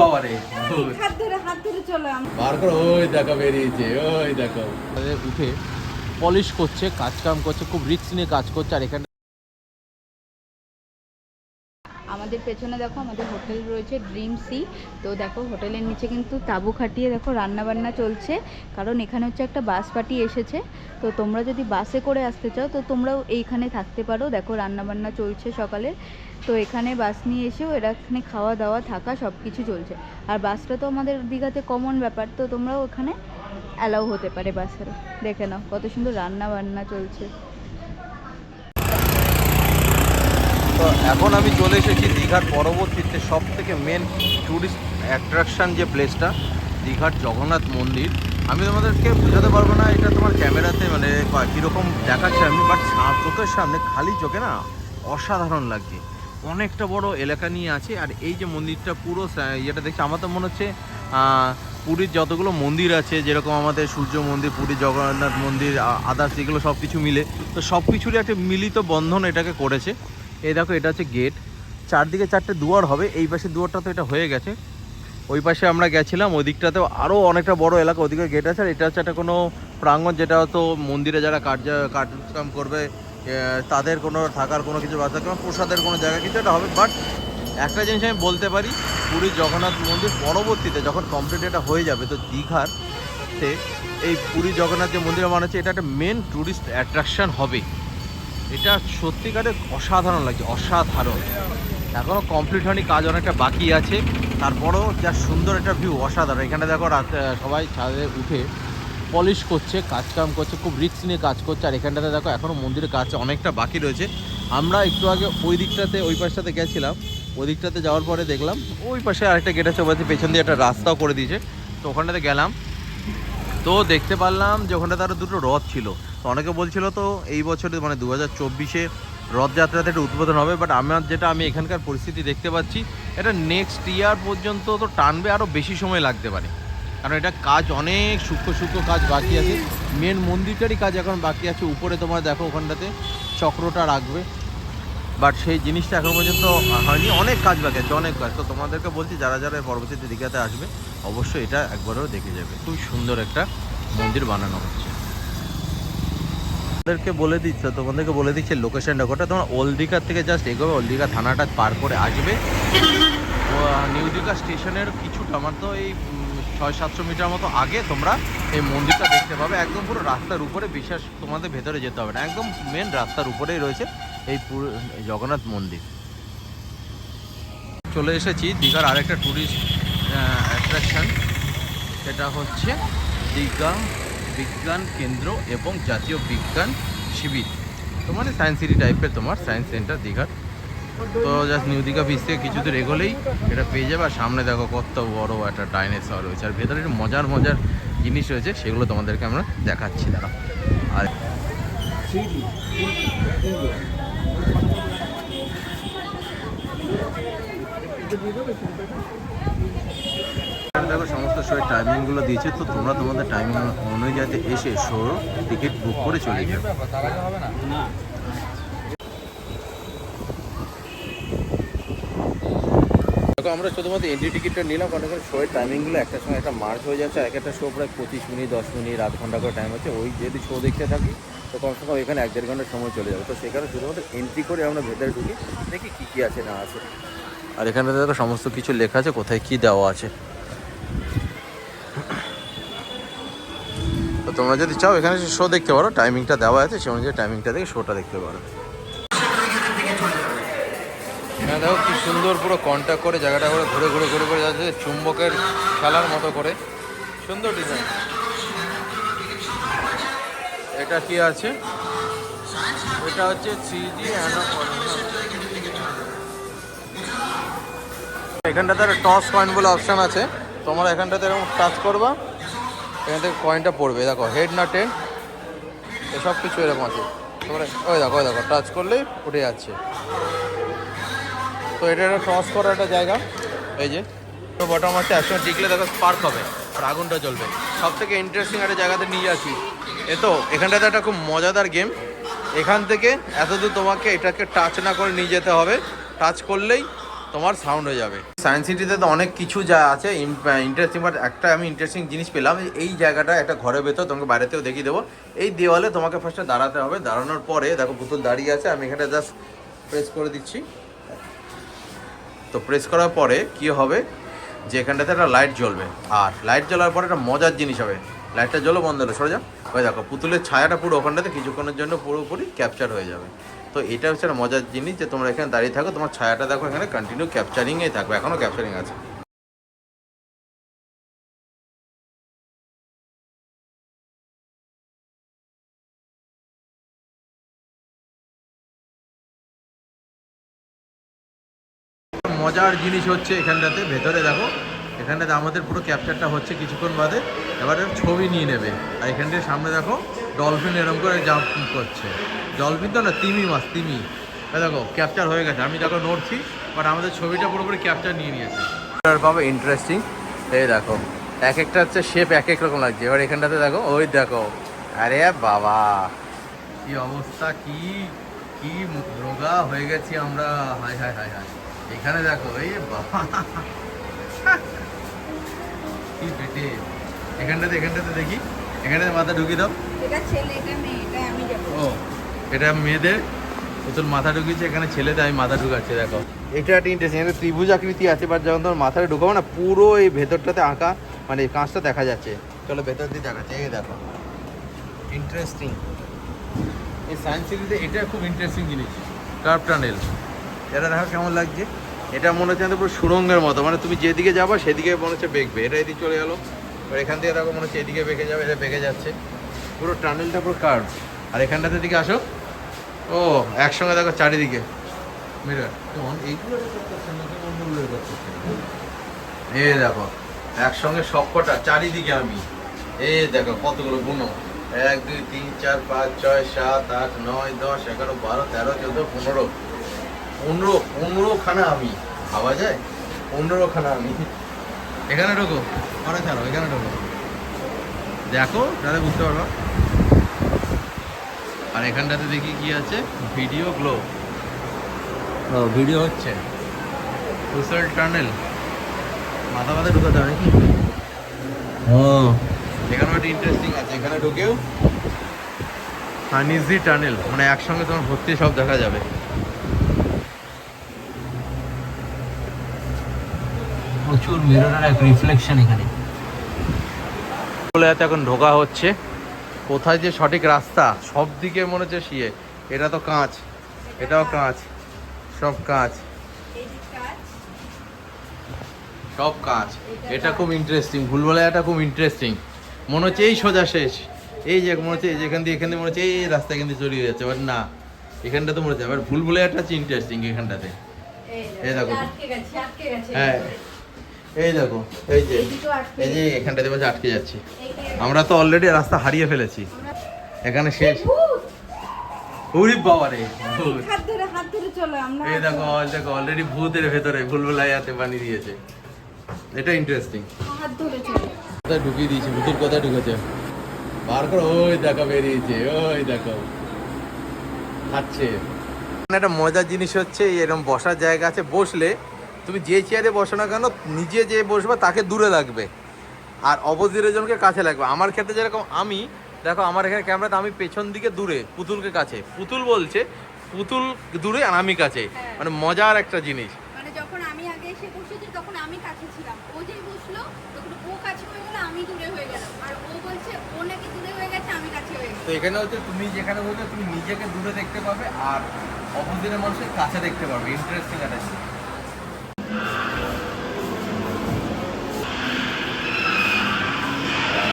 বাবা রে ওই বেরিয়েছে, ওই উঠে পলিশ করছে, কাজ কাম করছে, খুব রিক্স নিয়ে কাজ করছে, আর এখানে আমাদের পেছনে দেখো আমাদের হোটেল রয়েছে ড্রিম সি। তো দেখো হোটেলের নিচে কিন্তু তাঁবু খাটিয়ে দেখো রান্না বান্না চলছে। কারণ এখানে হচ্ছে একটা বাস পার্টি এসেছে। তো তোমরা যদি বাসে করে আসতে চাও, তো তোমরাও এইখানে থাকতে পারো। দেখো রান্না বান্না চলছে সকালে। তো এখানে বাস নিয়ে এসেও এরা এখানে খাওয়া দাওয়া থাকা সব কিছু চলছে। আর বাসটা তো আমাদের দীঘাতে কমন ব্যাপার। তো তোমরাও ওখানে অ্যালাউ হতে পারে বাসেরও দেখে নাও কত সুন্দর রান্না বান্না চলছে তো এখন আমি চলে এসেছি দীঘার পরবর্তীতে সব থেকে মেন ট্যুরিস্ট অ্যাট্রাকশন যে প্লেসটা দীঘার জগন্নাথ মন্দির। আমি তোমাদেরকে বোঝাতে পারব না, এটা তোমার ক্যামেরাতে মানে কীরকম দেখাচ্ছে আমি বাট চোখের সামনে খালি চোখে না অসাধারণ লাগছে। অনেকটা বড় এলাকা নিয়ে আছে, আর এই যে মন্দিরটা পুরো ইয়েটা দেখছি, আমার তো মনে হচ্ছে পুরীর যতগুলো মন্দির আছে, যেরকম আমাদের সূর্য মন্দির পুরী জগন্নাথ মন্দির আদার্স, এগুলো সব কিছু মিলে। তো সব কিছুরই একটা মিলিত বন্ধন এটাকে করেছে। এই দেখো, এটা হচ্ছে গেট চারদিকে চারটে দুয়ার হবে, এই পাশে দুয়ারটা তো এটা হয়ে গেছে। ওই পাশে আমরা গেছিলাম, ওই আরও অনেকটা বড় এলাকা ওদিকে গেট আছে, আর এটা হচ্ছে একটা কোনো প্রাঙ্গণ যেটা হয়তো মন্দিরে যারা কার্য কার্যক্রম করবে তাদের কোনো থাকার কোনো কিছু ব্যবস্থা কোনো প্রসাদের কোনো জায়গা, কিছু এটা হবে। বাট একটা জিনিস আমি বলতে পারি পুরীর জগন্নাথ মন্দির পরবর্তীতে যখন কমপ্লিট এটা হয়ে যাবে, তো দীঘার এই পুরী জগন্নাথ যে মন্দির মানে হচ্ছে, এটা একটা মেন ট্যুরিস্ট অ্যাট্রাকশন হবে। এটা সত্যিকারের অসাধারণ লাগছে, অসাধারণ। এখনও কমপ্লিট হয়নি, কাজ অনেকটা বাকি আছে। তারপরেও যা সুন্দর একটা ভিউ অসাধারণ। এখানে দেখো রাত সবাই ছাদে উঠে পলিশ করছে, কাজ কাম করছে, খুব রিক্স নিয়ে কাজ করছে। আর এখানটাতে দেখো এখনও মন্দিরের কাজ অনেকটা বাকি রয়েছে। আমরা একটু আগে ওই দিকটাতে, ওই পাশটাতে গেছিলাম। ওই দিকটাতে যাওয়ার পরে দেখলাম, ওই পাশে আরেকটা গেট আছে ওই পেছন দিয়ে একটা রাস্তাও করে দিয়েছে। তো ওখানটাতে গেলাম। তো দেখতে পারলাম যে ওখানে আরও দুটো রথ ছিল। তো অনেকে বলছিল তো এই বছরে মানে দু হাজার চব্বিশে রথযাত্রাতে একটা উদ্বোধন হবে বাট আমার যেটা আমি এখানকার পরিস্থিতি দেখতে পাচ্ছি, এটা নেক্সট ইয়ার পর্যন্ত তো টানবে আরও বেশি সময় লাগতে পারে। কারণ এটা কাজ অনেক সূক্ষ্ম সূক্ষ্ম কাজ বাকি আছে। মেন মন্দিরটারই কাজ এখন বাকি আছে। উপরে তোমার দেখো ওখানটাতে চক্রটা রাখবে। বাট সেই জিনিসটা এখন পর্যন্ত হয়নি। অনেক কাজ বাকি আছে, অনেক কাজ। তো তোমাদেরকে বলছি, যারা যারা পরবর্তীতে দীঘাতে আসবে, অবশ্যই এটা একবারও দেখে যাবে। খুব সুন্দর একটা মন্দির বানানো হচ্ছে। তোমাদেরকে বলে দিচ্ছে, তোমাদেরকে বলে দিচ্ছে লোকেশনটা কোটা তোমার ওল্ড দীঘার থেকে জাস্ট এগোবে ওল্ড দীঘা থানাটা পার করে আসবে। নিউ দীঘা স্টেশনের কিছুটা, আমার তো এই ছয় সাতশো মিটার মতো আগে তোমরা এই মন্দিরটা দেখতে পাবে। একদম পুরো রাস্তার উপরে বিশ্বাস তোমাদের ভেতরে যেতে হবে না। একদম মেন রাস্তার উপরেই রয়েছে এই পুরো জগন্নাথ মন্দির। চলে এসেছি দীঘার আরেকটা ট্যুরিস্ট অ্যাট্রাকশন সেটা হচ্ছে দীঘা বিজ্ঞান কেন্দ্র এবং জাতীয় বিজ্ঞান শিবির। তো মানে সায়েন্স সিটি টাইপের তোমার সায়েন্স সেন্টার দীঘার। তো জাস্ট নিউ দীঘা বিচ থেকে কিছু দূর এগোলেই এটা পেয়ে যাবে। আর সামনে দেখো কত বড় একটা ডাইনোসর রয়েছে। আর ভেতরে মজার মজার জিনিস রয়েছে, সেগুলো তোমাদেরকে আমরা দেখাচ্ছি। দাঁড়া আর দেখো সমস্ত শোয়ের টাইমিংগুলো দিয়েছে তো তোমরা তোমাদের টাইমিং অনুযায়ী এসে শো টিকিট বুক করে চলে যাবে দেখো আমরা শুধুমাত্র এন্ট্রি টিকিটটা নিলাম কারণ এখানে শোয়ের টাইমিংগুলো একটা সময় একটা মার্চ হয়ে যাচ্ছে আর এক একটা শো প্রায় পঁচিশ মিনিট দশ মিনিট আধ ঘণ্টা করে টাইম আছে ওই যদি শো দেখতে থাকি তো কমসে কম এখানে এক দেড় ঘণ্টার সময় চলে যাবে। তো সেখানে শুধুমাত্র এন্ট্রি করে আমরা ভেতরে ঢুকি দেখি কী কী আছে না আছে। আর এখানে দেখো সমস্ত কিছু লেখা আছে কোথায় কী দেওয়া আছে। তো তোমরা যদি চাও, এখানে শো দেখতে পারো টাইমিংটা দেওয়া আছে সে অনুযায়ী টাইমিংটা দেখে শোটা দেখতে পারো। এখানে দেখো কি সুন্দর পুরো কন্ট্যাক্ট করে, জায়গাটা করে ঘুরে ঘুরে ঘুরে ঘুরে যাচ্ছে, চুম্বকের খেলার মতো করে। সুন্দর ডিজাইন এটা কি আছে? এটা হচ্ছে ডি এখানটাতে একটা টস কয়েন বলে অপশান আছে। তোমরা এখানটাতে এরকম টাচ করবা। এখান থেকে কয়েনটা পড়বে, দেখো হেড না টেন এসব কিছু এরকম আছে। তোমরা ওই দেখো ওই দেখো টাচ করলেই উঠে যাচ্ছে। তো এটা একটা ক্রস করার একটা জায়গা। এই যে, তো বটম আছে, একসঙ্গে টিকলে দেখো স্পার্ক হবে, আর আগুনটা জ্বলবে। সব থেকে ইন্টারেস্টিং একটা জায়গাতে নিয়ে আসি এ তো, এখানটাতে একটা খুব মজাদার গেম এখান থেকে এতদূর তোমাকে এটাকে টাচ না করে নিয়ে যেতে হবে। টাচ করলেই তোমার সাউন্ড হয়ে যাবে। সায়েন্স সিটিতে তো অনেক কিছু যা আছে ইন্টারেস্টিং বাট একটা আমি ইন্টারেস্টিং জিনিস পেলাম, এই জায়গাটা একটা ঘরের ভেতর, তোমাকে বাইরেতেও দেখিয়ে দেবো। এই দেওয়ালে তোমাকে ফার্স্টে দাঁড়াতে হবে, দাঁড়ানোর পরে, দেখো পুতুল দাঁড়িয়ে আছে, আমি এখানে জাস্ট প্রেস করে দিচ্ছি। তো প্রেস করার পরে কি হবে? যে এখানটাতে একটা লাইট জ্বলবে। আর লাইট জ্বলার পরে একটা মজার জিনিস হবে। লাইটটা জ্বলো বন্ধ হলো, সরে যাও। ওই দেখো, পুতুলের ছায়াটা পুরো ওখানটাতে কিছুক্ষণের জন্য পুরোপুরি ক্যাপচার হয়ে যাবে। তো এটা হচ্ছে একটা মজার জিনিস যে তোমরা এখানে দাঁড়িয়ে থাকো, তোমার ছায়াটা দেখো, এখানে কন্টিনিউ ক্যাপচারিংয়েই থাকবে এখনও ক্যাপচারিং আছে। মজার জিনিস হচ্ছে এখানটাতে, ভেতরে দেখো, এখানটাতে আমাদের পুরো ক্যাপচারটা হচ্ছে কিছুক্ষণ বাদে, এবারে ছবি নিয়ে নেবে। আর এখানটায় সামনে দেখো ডলফিন এরকম করে জাম্প করছে। ডলফিন তো না, তিমি মাছ, তিমি। দেখো ক্যাপচার হয়ে গেছে। আমি দেখো নড়ছি বাট আমাদের ছবিটা পুরোপুরি ক্যাপচার নিয়ে নিয়েছে। পাবে ইন্টারেস্টিং এই দেখো এক একটা হচ্ছে শেপ এক এক রকম লাগছে। এবার এখানটাতে দেখো, ওই দেখো। আরে বাবা, কি অবস্থা, কি কি রোগা হয়ে গেছি আমরা। হাই হাই হাই হাই এখানে দেখো, এই বাবা। কি পেটে। এখানটাতে এখানটাতে দেখি। এখানটাতে মাথা ঢুকিয়ে দাও। এটা ছেলে এটা মেয়ে এটা আমি যাব। ও এটা মেয়েদের তোর মাথা ঢুকিয়েছে এখানে ছেলেদের আমি মাথা ঢুকাচ্ছি দেখো। এটা একটা ইন্টারেস্টিং এটা ত্রিভুজ আকৃতি আছে বাট যখন তোমার মাথায় ঢুকাবো না পুরো এই ভেতরটাতে আঁকা মানে কাঁচটা দেখা যাচ্ছে। চলো ভেতর দিয়ে দেখাচ্ছে এই দেখো। ইন্টারেস্টিং এই সায়েন্স সিটিতে এটা খুব ইন্টারেস্টিং জিনিস কার্ভ টানেল এটা দেখো কেমন লাগছে। এটা মনে হচ্ছে পুরো সুরঙ্গের মতো মানে তুমি যেদিকে যাব সেদিকে মনে হচ্ছে বেঁকবে। এটা এদিকে চলে গেলো। এবার এখান থেকে দেখো মনে হচ্ছে এদিকে বেঁকে যাবে এটা বেঁকে যাচ্ছে। পুরো টানেলটা পুরো কার্ভ আর এখানটাতে দিকে আসো। ও, একসঙ্গে দেখো চারিদিকে। এইগুলো এ দেখো, একসঙ্গে সবকটা চারিদিকে আমি। এ দেখো কতগুলো গুনো এক, দুই, তিন, চার, পাঁচ, ছয়, সাত, আট, নয়, দশ, এগারো, বারো, তেরো, চোদ্দ, পনেরো। পনেরো পনেরো খানা আমি। ভাবা যায়? পনেরো খানা আমি। এখানে ঢোকো। পরে ছাড়ো, এখানে ঢোকো। দেখো তাহলে বুঝতে পারবা আর এখানটাতে দেখি কি আছে? Video glow. ও ভিডিও হচ্ছে। কুসল টানেল। মাথা মাথা ঢুকাতে হবে নাকি? ও। এখানে একটা ইন্টারেস্টিং আছে। এখানে ঢুকেও হানিজি টানেল। মানে একসঙ্গে তোমার ভর্তি সব দেখা যাবে। প্রচুর মিররের এক রিফ্লেকশন এখানে। বলে যাতে এখন ঢোকা হচ্ছে। কোথায় যে সঠিক রাস্তা সব দিকে মনে হচ্ছে শিয়ে এটা তো কাঁচ এটাও কাঁচ সব কাঁচ। সব কাঁচ এটা খুব ইন্টারেস্টিং ভুলভুলাইয়াটা খুব ইন্টারেস্টিং মনে হচ্ছে এই সোজা শেষ এই যে মনে হচ্ছে যেখান দিয়ে এখান দিয়ে মনে হচ্ছে এই রাস্তা এখান দিয়ে চলে যাচ্ছে বাট না এখানটা তো মনে হচ্ছে এবার ভুলভুলাইয়াটা হচ্ছে ইন্টারেস্টিং এখানটাতে। এই দেখো। হ্যাঁ। এই দেখো এই যে এই যে এখানটাতে বলছে আটকে যাচ্ছি। আমরা তো অলরেডি রাস্তা হারিয়ে ফেলেছি। এখানে শেষ। এই দেখো দেখো অলরেডি ভূতের ভেতরে ভুলভুলাইয়াতে বানিয়ে দিয়েছে। এটা ইন্টারেস্টিং কোথায় ঢুকিয়ে দিয়েছে? ভূতের কোথায় ঢুকেছে? বার করো ওই দেখো বেরিয়েছে ওই দেখো। খাচ্ছে। একটা মজার জিনিস হচ্ছে এই এরকম বসার জায়গা আছে বসলে তুমি যে চেয়ারে বসো না কেন নিজে যে বসবে তাকে দূরে লাগবে আর অপোজিটের জনকে কাছে লাগবে আমার ক্ষেত্রে যেরকম আমি দেখো আমার এখানে ক্যামেরাতে আমি পেছন দিকে দূরে পুতুলকে কাছে। পুতুল বলছে পুতুল দূরে আর আমি কাছে। হ্যাঁ। মানে মজার একটা জিনিস। মানে যখন আমি আগে এসে বসেছি তখন আমি কাছে ছিলাম। ও যেই বসল তখন ও কাছে হয়ে গেল আমি দূরে হয়ে গেলাম। আর ও বলছে ও নাকি দূরে হয়ে গেছে আমি কাছে হয়ে গেছি তো এখানে হচ্ছে তুমি যেখানে বলছো তুমি নিজেকে দূরে দেখতে পাবে আর অপোজিটের মানুষের কাছে দেখতে পাবে। ইন্টারেস্টিং একটা।